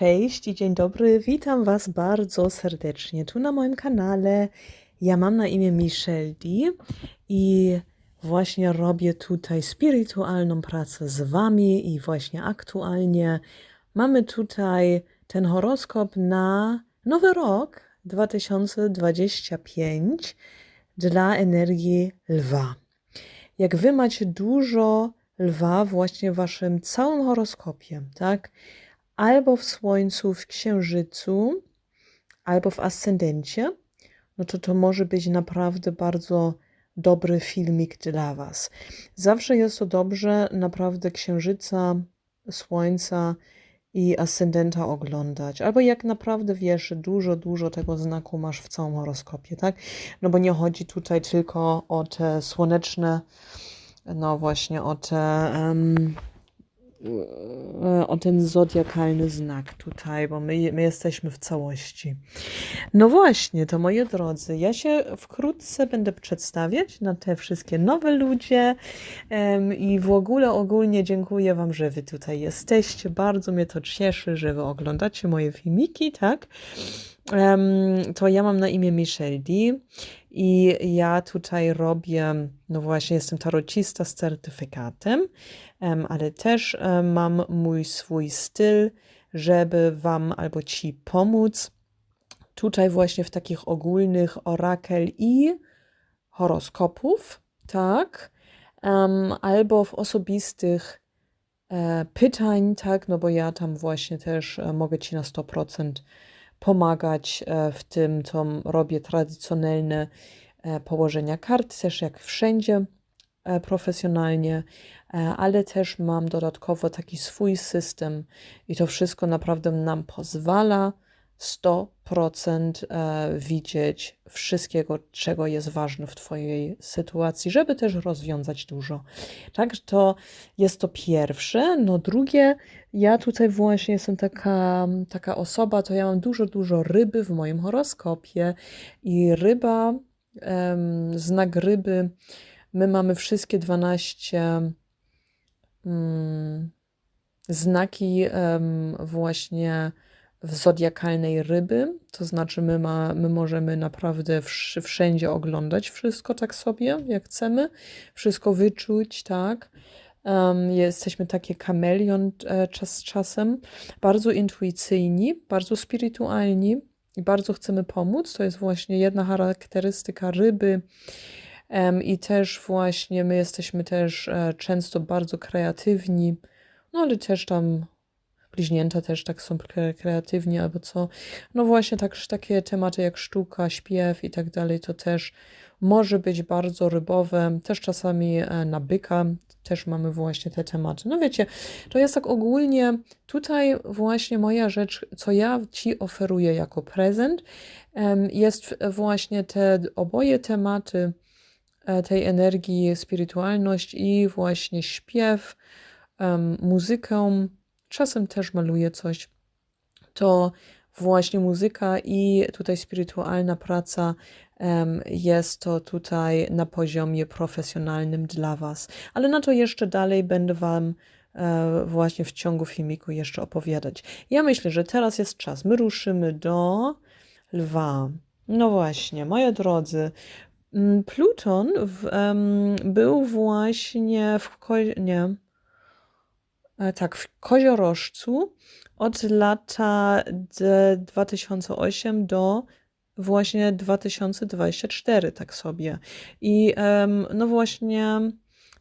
Cześć i dzień dobry, witam Was bardzo serdecznie tu na moim kanale. Ja mam na imię Michelle D i właśnie robię tutaj spirytualną pracę z Wami i właśnie aktualnie mamy tutaj ten horoskop na nowy rok 2025 dla energii lwa. Jak Wy macie dużo lwa właśnie w Waszym całym horoskopie, tak? Albo w Słońcu, w Księżycu, albo w Ascendencie, no to to może być naprawdę bardzo dobry filmik dla Was. Zawsze jest to dobrze naprawdę Księżyca, Słońca i Ascendenta oglądać. Albo jak naprawdę wiesz, dużo, dużo tego znaku masz w całym horoskopie, tak? No bo nie chodzi tutaj tylko o te słoneczne, no właśnie o te... Um, o ten zodiakalny znak tutaj, bo my, my jesteśmy w całości. No właśnie, to moi drodzy, ja się wkrótce będę przedstawiać na te wszystkie nowe ludzie um, i w ogóle ogólnie dziękuję Wam, że Wy tutaj jesteście. Bardzo mnie to cieszy, że Wy oglądacie moje filmiki, tak? To ja mam na imię Michelle D. I ja tutaj robię, no właśnie, jestem tarocista z certyfikatem, ale też mam mój swój styl, żeby Wam albo Ci pomóc. Tutaj właśnie w takich ogólnych orakel i horoskopów, tak? Albo w osobistych e, pytań, tak? No bo ja tam właśnie też e, mogę Ci na 100% pomagać e, w tym, co robię tradycjonalne e, położenia kart, też jak wszędzie e, profesjonalnie, ale też mam dodatkowo taki swój system i to wszystko naprawdę nam pozwala 100% e, widzieć wszystkiego, czego jest ważne w Twojej sytuacji, żeby też rozwiązać dużo. Tak, to jest to pierwsze. No drugie, ja tutaj właśnie jestem taka, taka osoba, to ja mam dużo, dużo ryby w moim horoskopie i ryba, znak ryby, my mamy wszystkie 12 um, znaki um, właśnie w zodiakalnej ryby, to znaczy my, ma, my możemy naprawdę wszędzie oglądać wszystko tak sobie, jak chcemy, wszystko wyczuć, tak. Um, jesteśmy takie kameleon e, czas czasem, bardzo intuicyjni, bardzo spirytualni i bardzo chcemy pomóc. To jest właśnie jedna charakterystyka ryby. Um, I też właśnie my jesteśmy też e, często bardzo kreatywni, no ale też tam bliźnięta też tak są kreatywni albo co. No właśnie tak, takie tematy jak sztuka, śpiew i tak dalej, to też może być bardzo rybowe, też czasami e, na byka, też mamy właśnie te tematy. No wiecie, to jest tak ogólnie tutaj właśnie moja rzecz, co ja Ci oferuję jako prezent, jest właśnie te oboje tematy e, tej energii, spirytualność i właśnie śpiew, muzykę, czasem też maluję coś, to właśnie muzyka i tutaj spirytualna praca um, jest to tutaj na poziomie profesjonalnym dla Was. Ale na to jeszcze dalej będę Wam e, właśnie w ciągu filmiku jeszcze opowiadać. Ja myślę, że teraz jest czas. My ruszymy do lwa. No właśnie, moi drodzy, Pluton w, um, był właśnie w. Nie, tak, w Koziorożcu od lata 2008 do właśnie 2024, tak sobie. I no właśnie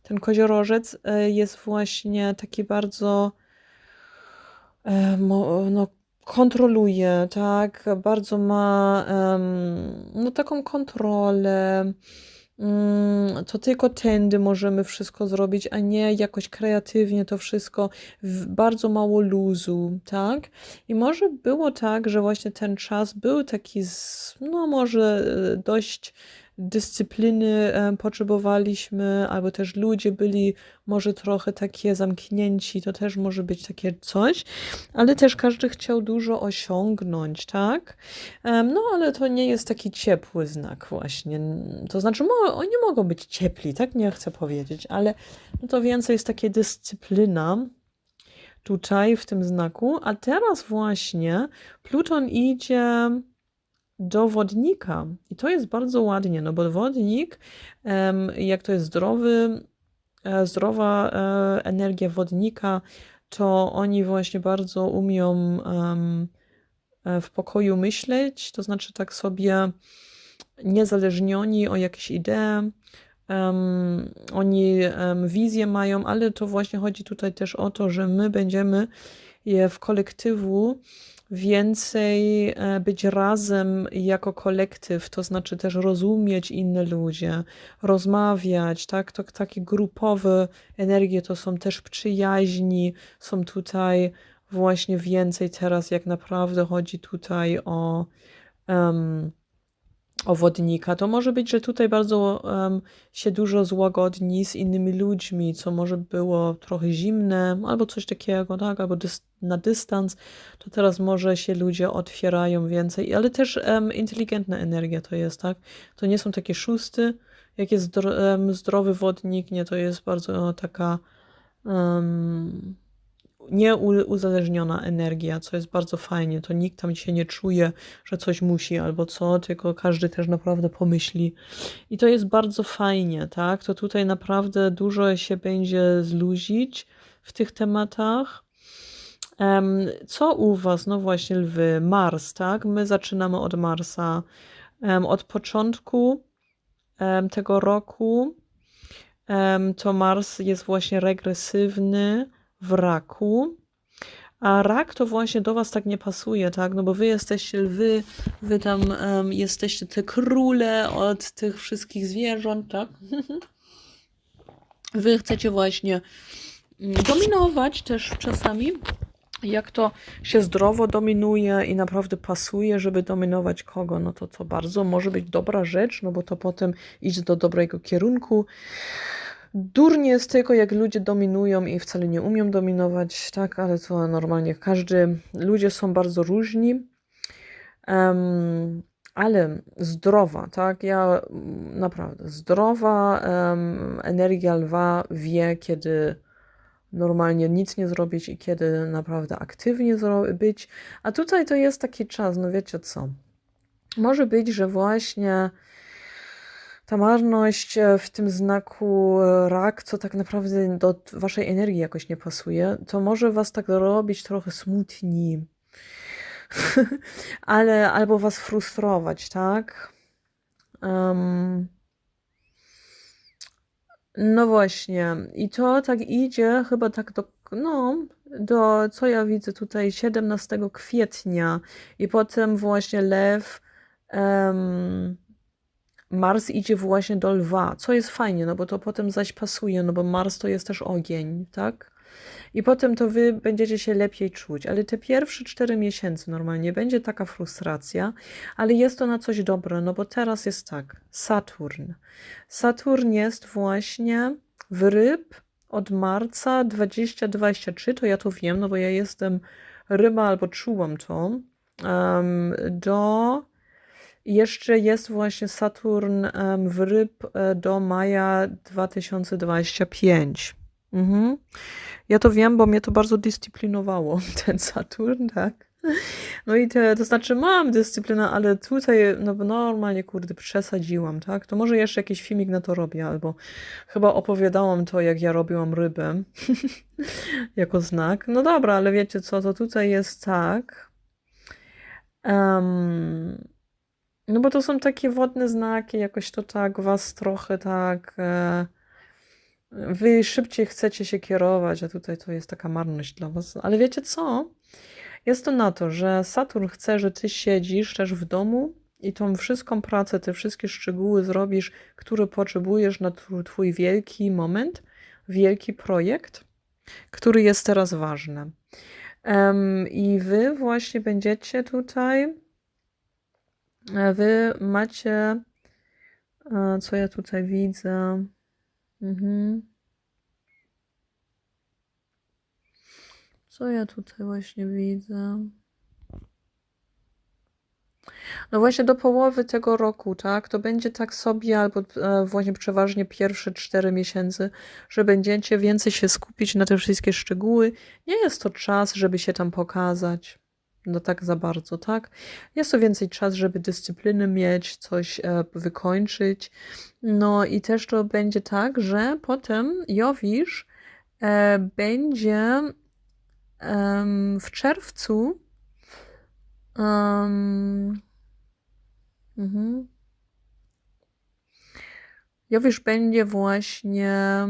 ten koziorożec e, jest właśnie taki bardzo e, no, kontroluje, tak, bardzo ma no taką kontrolę, to tylko tędy możemy wszystko zrobić, a nie jakoś kreatywnie to wszystko, bardzo mało luzu, tak? I może było tak, że właśnie ten czas był taki, no może e, dość dyscypliny potrzebowaliśmy, albo też ludzie byli może trochę takie zamknięci, to też może być takie coś, ale też każdy chciał dużo osiągnąć, tak? No, ale to nie jest taki ciepły znak właśnie. To znaczy, oni mogą być ciepli, tak? Nie chcę powiedzieć, ale no to więcej jest takie dyscyplina, tutaj w tym znaku, a teraz właśnie Pluton idzie do wodnika. I to jest bardzo ładnie, no bo wodnik, jak to jest zdrowy, e, zdrowa e, energia wodnika, to oni właśnie bardzo umią e, w pokoju myśleć, to znaczy tak sobie niezależnioni o jakieś idee, Um, oni um, wizję mają, ale to właśnie chodzi tutaj też o to, że my będziemy je w kolektywu więcej e, być razem jako kolektyw, to znaczy też rozumieć inne ludzie, rozmawiać, tak? To takie grupowe energie to są też przyjaźni, są tutaj właśnie więcej teraz, jak naprawdę chodzi tutaj o um, owodnika, to może być, że tutaj bardzo um, się dużo złagodni z innymi ludźmi, co może było trochę zimne, albo coś takiego, tak, albo dys na dystans, to teraz może się ludzie otwierają więcej, ale też um, inteligentna energia to jest, tak, to nie są takie szósty, jak jest zdro um, zdrowy wodnik, nie, to jest bardzo taka um, nieuzależniona energia, co jest bardzo fajnie. To nikt tam się nie czuje, że coś musi albo co, tylko każdy też naprawdę pomyśli. I to jest bardzo fajnie, tak? To tutaj naprawdę dużo się będzie zluzić w tych tematach. Co u Was? No właśnie, lwy, Mars, tak? My zaczynamy od Marsa. Od początku tego roku to Mars jest właśnie regresywny w raku. A rak to właśnie do was tak nie pasuje, tak? No bo wy jesteście lwy, wy tam um, jesteście te króle od tych wszystkich zwierząt, tak? wy chcecie właśnie mm, dominować też czasami. Jak to się zdrowo dominuje i naprawdę pasuje, żeby dominować kogo, no to to bardzo może być dobra rzecz, no bo to potem idzie do dobrego kierunku. Durnie jest tylko, jak ludzie dominują i wcale nie umią dominować, tak, ale to normalnie każdy, ludzie są bardzo różni, um, ale zdrowa, tak, ja naprawdę, zdrowa um, energia lwa wie, kiedy normalnie nic nie zrobić i kiedy naprawdę aktywnie być, a tutaj to jest taki czas, no wiecie co, może być, że właśnie ta marność e, w tym znaku e, rak, co tak naprawdę do waszej energii jakoś nie pasuje, to może was tak robić trochę smutni. Ale albo was frustrować, tak? Um, no właśnie. I to tak idzie chyba tak do, no, do, co ja widzę tutaj, 17 kwietnia. I potem właśnie lew. Um, Mars idzie właśnie do lwa, co jest fajnie, no bo to potem zaś pasuje, no bo Mars to jest też ogień, tak? I potem to wy będziecie się lepiej czuć, ale te pierwsze cztery miesiące normalnie będzie taka frustracja, ale jest to na coś dobre, no bo teraz jest tak, Saturn. Saturn jest właśnie w ryb od marca 2023, to ja to wiem, no bo ja jestem ryba albo czułam to, um, do jeszcze jest właśnie Saturn w ryb e, do maja 2025. Mhm. Ja to wiem, bo mnie to bardzo dyscyplinowało, ten Saturn, tak. No i te, to znaczy mam dyscyplinę, ale tutaj no normalnie, kurde, przesadziłam, tak? To może jeszcze jakiś filmik na to robię, albo chyba opowiadałam to, jak ja robiłam rybę jako znak. No dobra, ale wiecie co, to tutaj jest tak. Um, no bo to są takie wodne znaki, jakoś to tak was trochę tak. E, wy szybciej chcecie się kierować, a tutaj to jest taka marność dla was. Ale wiecie co? Jest to na to, że Saturn chce, że ty siedzisz też w domu i tą wszystką pracę, te wszystkie szczegóły zrobisz, które potrzebujesz na twój wielki moment, wielki projekt, który jest teraz ważny. Um, I wy właśnie będziecie tutaj Wy macie, co ja tutaj widzę? Mhm. Co ja tutaj właśnie widzę? No właśnie do połowy tego roku, tak? To będzie tak sobie, albo e, właśnie przeważnie pierwsze cztery miesiące, że będziecie więcej się skupić na te wszystkie szczegóły. Nie jest to czas, żeby się tam pokazać. No tak za bardzo, tak? Jest to więcej czas, żeby dyscypliny mieć, coś e, wykończyć. No i też to będzie tak, że potem Jowisz e, będzie w czerwcu Mhm. Jowisz będzie właśnie.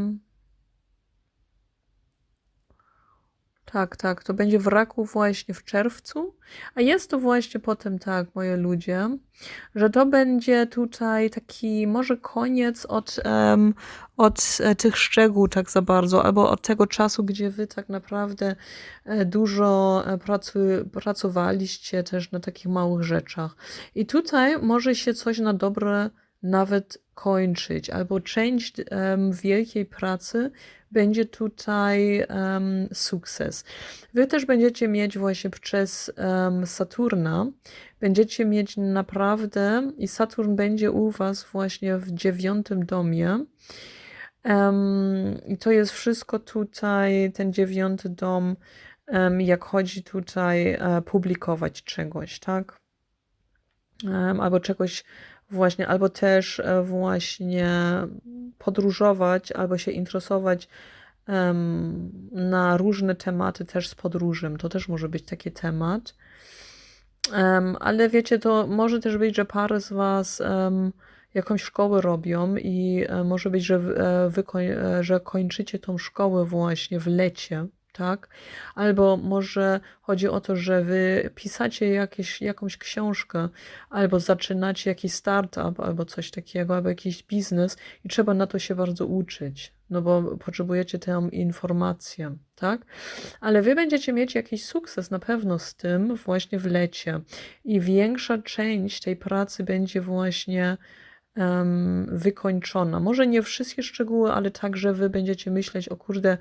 Tak, tak, to będzie w raku właśnie w czerwcu, a jest to właśnie potem tak, moje ludzie, że to będzie tutaj taki może koniec od, um, od e, tych szczegółów tak za bardzo, albo od tego czasu, gdzie wy tak naprawdę e, dużo e, pracu, pracowaliście też na takich małych rzeczach. I tutaj może się coś na dobre nawet kończyć, albo część um, wielkiej pracy będzie tutaj um, sukces. Wy też będziecie mieć właśnie przez um, Saturna, będziecie mieć naprawdę, i Saturn będzie u Was właśnie w dziewiątym domie. Um, I to jest wszystko tutaj, ten dziewiąty dom, um, jak chodzi tutaj uh, publikować czegoś, tak? Um, albo czegoś właśnie, albo też e, właśnie podróżować, albo się interesować um, na różne tematy też z podróżem. To też może być taki temat. Um, ale wiecie, to może też być, że parę z Was um, jakąś szkołę robią i um, może być, że, e, wy, że kończycie tą szkołę właśnie w lecie tak? Albo może chodzi o to, że wy pisacie jakieś, jakąś książkę, albo zaczynacie jakiś startup, albo coś takiego, albo jakiś biznes i trzeba na to się bardzo uczyć, no bo potrzebujecie tę informację, tak? Ale wy będziecie mieć jakiś sukces na pewno z tym właśnie w lecie i większa część tej pracy będzie właśnie wykończona. Może nie wszystkie szczegóły, ale także wy będziecie myśleć, o kurde,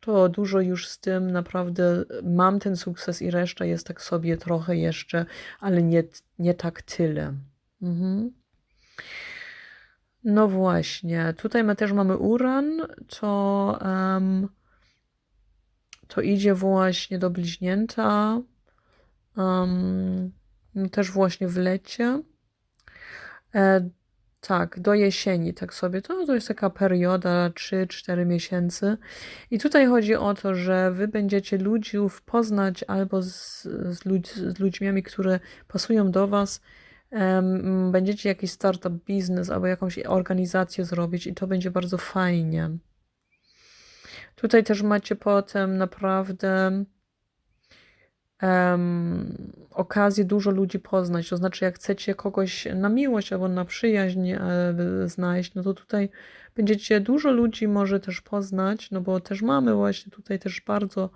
to dużo już z tym, naprawdę mam ten sukces i reszta jest tak sobie trochę jeszcze, ale nie, nie tak tyle. Mhm. No właśnie, tutaj my też mamy uran, to, um, to idzie właśnie do bliźnięta, um, też właśnie w lecie. E, tak, do jesieni, tak sobie. To, to jest taka perioda 3-4 miesięcy. I tutaj chodzi o to, że wy będziecie ludzi poznać albo z, z, ludź, z ludźmi, które pasują do was. Um, będziecie jakiś startup biznes albo jakąś organizację zrobić i to będzie bardzo fajnie. Tutaj też macie potem naprawdę um, okazję dużo ludzi poznać. To znaczy, jak chcecie kogoś na miłość albo na przyjaźń e, znaleźć, no to tutaj będziecie dużo ludzi może też poznać, no bo też mamy właśnie tutaj też bardzo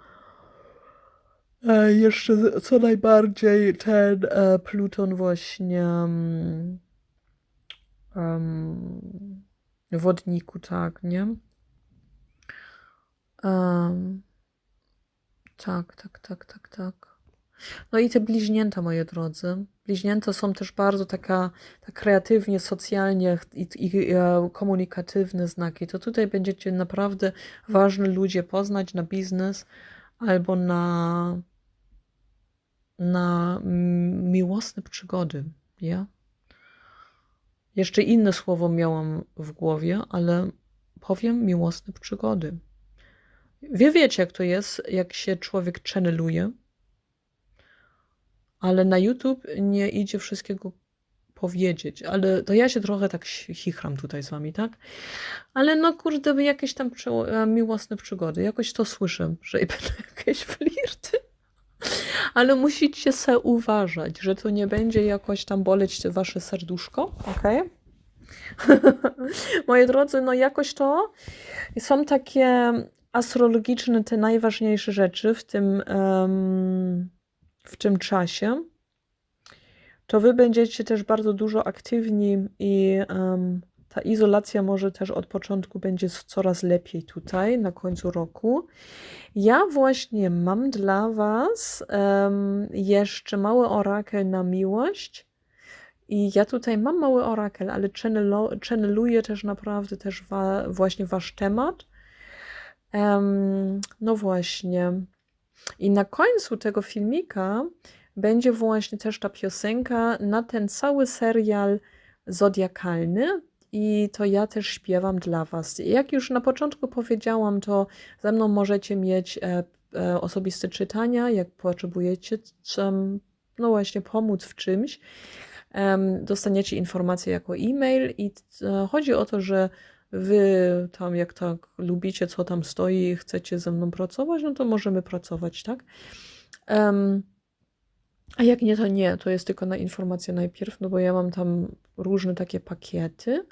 e, jeszcze co najbardziej ten e, Pluton właśnie um, wodniku, tak, nie? Um, tak, tak, tak, tak, tak. No i te bliźnięta, moje drodzy. Bliźnięta są też bardzo taka, tak kreatywnie, socjalnie i, i e, komunikatywne znaki. To tutaj będziecie naprawdę ważne ludzie poznać na biznes albo na, na miłosne przygody. Ja? Jeszcze inne słowo miałam w głowie, ale powiem miłosne przygody. Wiecie, jak to jest, jak się człowiek channeluje ale na YouTube nie idzie wszystkiego powiedzieć, ale to ja się trochę tak chichram tutaj z wami, tak? Ale no kurde, jakieś tam e, miłosne przygody, jakoś to słyszę, że będą jakieś flirty. Ale musicie se uważać, że to nie będzie jakoś tam boleć wasze serduszko, ok? Moje drodzy, no jakoś to są takie astrologiczne te najważniejsze rzeczy w tym um, w tym czasie, to wy będziecie też bardzo dużo aktywni i um, ta izolacja może też od początku będzie coraz lepiej tutaj na końcu roku. Ja właśnie mam dla Was um, jeszcze mały orakel na miłość I ja tutaj mam mały orakel, ale channeluję też naprawdę też wa, właśnie wasz temat. Em, no właśnie. I na końcu tego filmika będzie właśnie też ta piosenka na ten cały serial zodiakalny. I to ja też śpiewam dla Was. Jak już na początku powiedziałam, to ze mną możecie mieć e, e, osobiste czytania, jak potrzebujecie no właśnie pomóc w czymś. Dostaniecie informacje jako e-mail i e, chodzi o to, że wy tam jak tak lubicie, co tam stoi i chcecie ze mną pracować, no to możemy pracować, tak? Em, a jak nie, to nie, to jest tylko na informację najpierw, no bo ja mam tam różne takie pakiety.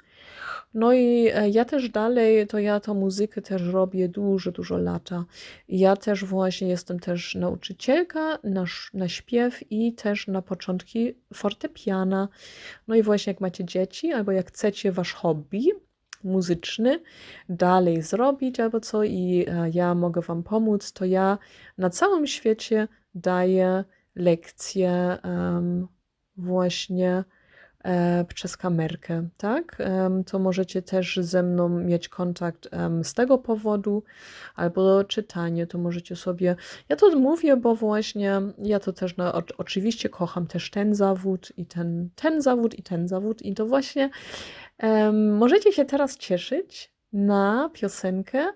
No i e, ja też dalej, to ja tą muzykę też robię dużo, dużo lata. Ja też właśnie jestem też nauczycielka na, na śpiew i też na początki fortepiana. No i właśnie jak macie dzieci, albo jak chcecie wasz hobby muzyczny dalej zrobić albo co i e, ja mogę wam pomóc, to ja na całym świecie daję lekcje em, właśnie przez kamerkę, tak? To możecie też ze mną mieć kontakt z tego powodu, albo czytanie, to możecie sobie. Ja to mówię, bo właśnie ja to też, no, oczywiście kocham też ten zawód i ten, ten zawód i ten zawód, i to właśnie em, możecie się teraz cieszyć na piosenkę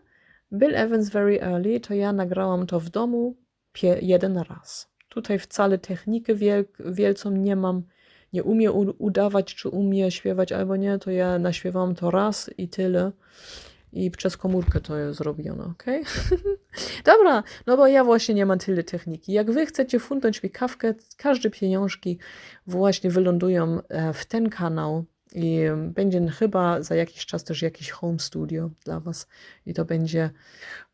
Bill Evans Very Early. To ja nagrałam to w domu jeden raz. Tutaj wcale technikę wiel wielką nie mam. Nie umie udawać, czy umie śpiewać albo nie, to ja naśpiewałam to raz i tyle. I przez komórkę to jest zrobione, ok? Dobra, no bo ja właśnie nie mam tyle techniki. Jak wy chcecie fundnąć mi kawkę, każde pieniążki właśnie wylądują e, w ten kanał i będzie chyba za jakiś czas też jakiś home studio dla was i to będzie,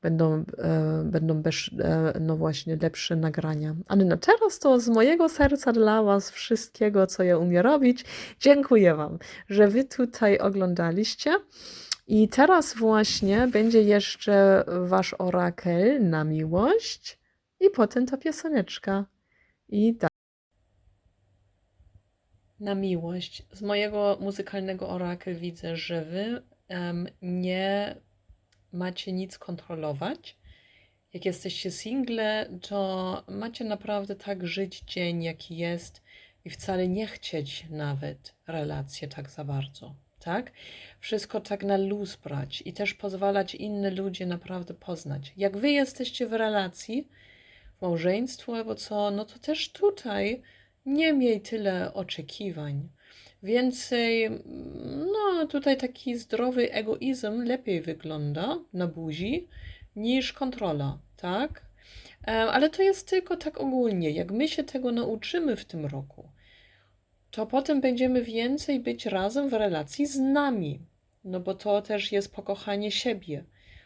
będą, e, będą bez, e, no właśnie lepsze nagrania. Ale na teraz to z mojego serca dla was wszystkiego, co ja umiem robić. Dziękuję wam, że wy tutaj oglądaliście. I teraz właśnie będzie jeszcze wasz orakel na miłość i potem ta pioseneczka. I tak. Na miłość. Z mojego muzykalnego orakel widzę, że wy em, nie macie nic kontrolować. Jak jesteście single, to macie naprawdę tak żyć dzień, jaki jest i wcale nie chcieć nawet relacje tak za bardzo, tak? Wszystko tak na luz brać i też pozwalać inne ludzie naprawdę poznać. Jak wy jesteście w relacji, w małżeństwu albo co, no to też tutaj nie miej tyle oczekiwań. Więcej, no tutaj taki zdrowy egoizm lepiej wygląda na buzi niż kontrola, tak? Em, Ale to jest tylko tak ogólnie. Jak my się tego nauczymy w tym roku, to potem będziemy więcej być razem w relacji z nami. No bo to też jest pokochanie siebie,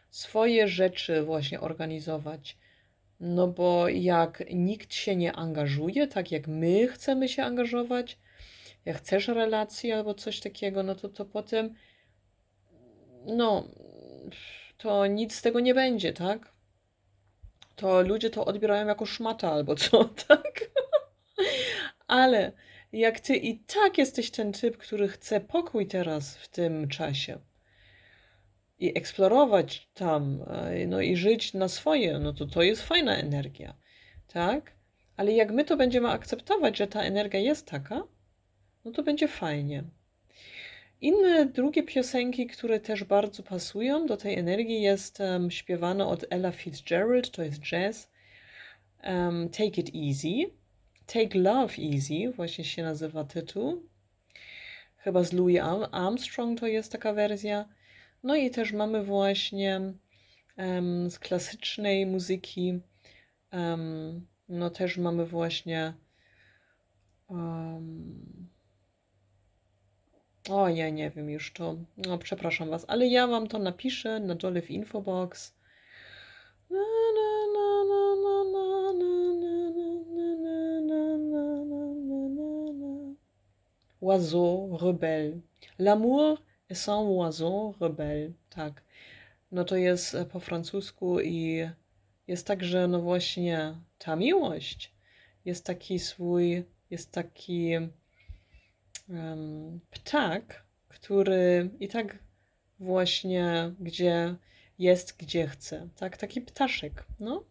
swoje rzeczy właśnie organizować. No bo jak nikt się nie angażuje, tak jak my chcemy się angażować, jak chcesz relacji albo coś takiego, no to to potem, no, to nic z tego nie będzie, tak? To ludzie to odbierają jako szmata albo co, tak? Ale jak ty i tak jesteś ten typ, który chce pokój teraz w tym czasie i eksplorować tam, e, no i żyć na swoje, no to to jest fajna energia, tak? Ale jak my to będziemy akceptować, że ta energia jest taka, no to będzie fajnie. Inne drugie piosenki, które też bardzo pasują do tej energii, jest um, śpiewane od Ella Fitzgerald, to jest jazz. Um, Take It Easy. Take Love Easy, właśnie się nazywa tytuł. Chyba z Louis Arm- Armstrong to jest taka wersja. No i też mamy właśnie em, z klasycznej muzyki, em, no też mamy właśnie em, o, ja nie wiem już to, no przepraszam was, ale ja wam to napiszę na dole w infobox. Na, na, na, na, na, na, na, na. Oiseau rebelle. L'amour sans oiseau rebelle. Tak. No to jest e, po francusku i jest tak, że no właśnie ta miłość jest taki swój, jest taki em, ptak, który i tak właśnie gdzie jest, gdzie chce. Tak, taki ptaszek. No.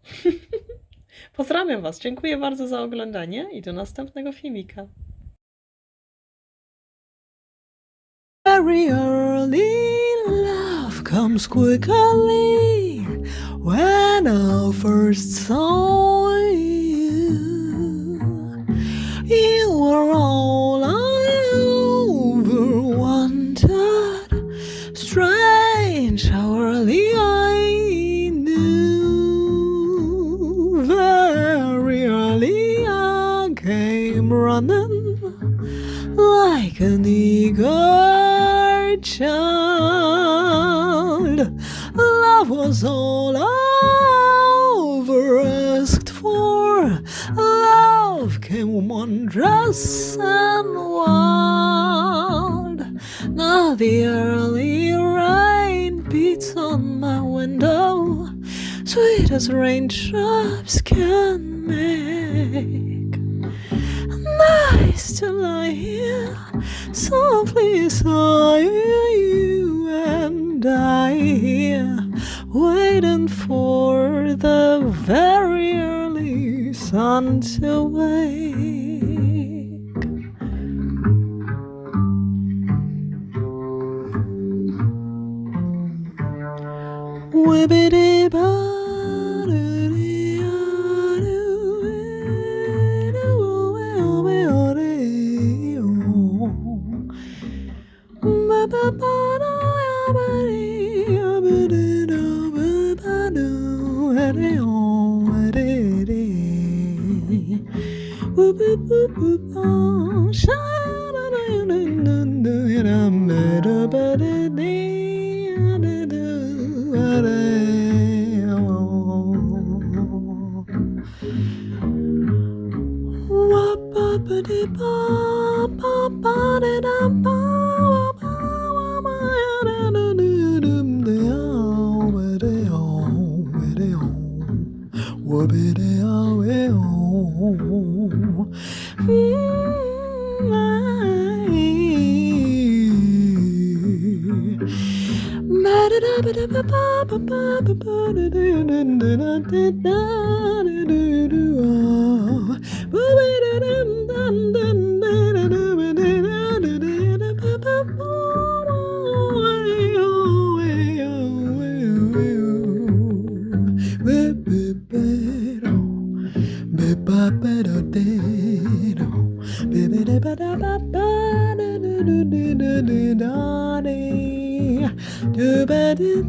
Pozdrawiam Was. Dziękuję bardzo za oglądanie i do następnego filmika. Very early love comes quickly when I first saw you. You were all I ever wanted. Strange how early I knew. Very early I came running like an child. Love was all I ever asked for. Love came wondrous and wild. Now the early rain beats on my window, sweet as raindrops can make nice to lie here softly beside you and I here waiting for the very early sun to wake. ba ba ba da da ba Very